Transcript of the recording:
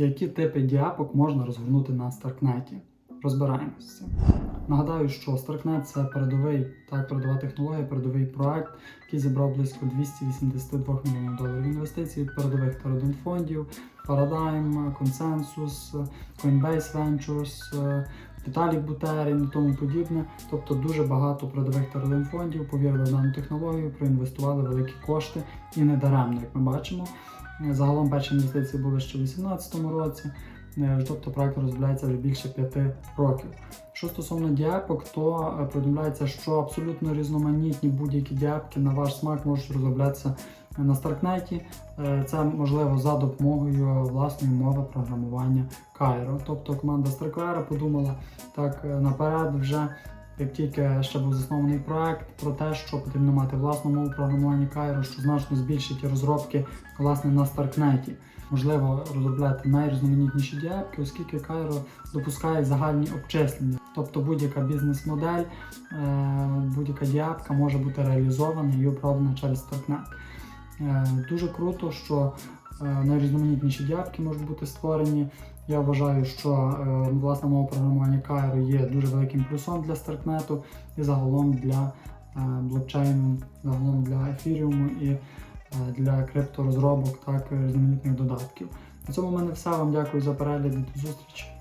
Які типи діапок можна розгорнути на Старкнеті? Розбираємося. Нагадаю, що Starknet це передовий, так, передова технологія, передовий проект, який зібрав близько 282 мільйонів доларів інвестицій від передових фондів, Paradigm, Consensus, Coinbase Ventures, Віталік Бутерін і тому подібне. Тобто дуже багато передових фондів повірили в дану технологію, проінвестували великі кошти і не даремно, як ми бачимо. Е, Загалом перші інвестиції були ще у 2018 році. Е, Тобто проект розробляється вже більше 5 років. Що стосовно діапок, то е, повідомляється, що абсолютно різноманітні будь-які діапки на ваш смак можуть розроблятися на Старкнеті. Е, Це можливо за допомогою власної мови програмування Cairo. Тобто команда Starkware подумала так е, наперед вже. Як тільки ще був заснований проект про те, що потрібно мати власну мову програмування Cairo, що значно збільшить розробки власне на Старкнеті. Можливо розробляти найрізноманітніші діапки, оскільки Cairo допускає загальні обчислення. Тобто будь-яка бізнес-модель, е, будь-яка діапка може бути реалізована і управлена через Starknet. Е, Дуже круто, що найрізноманітніші дядки можуть бути створені. Я вважаю, що власне мова програмування Cairo є дуже великим плюсом для Starknet і загалом для е, блокчейну, загалом для ефіріуму і е, для крипторозробок, так різноманітних додатків. На цьому в мене все. Вам дякую за перегляд і до зустрічі.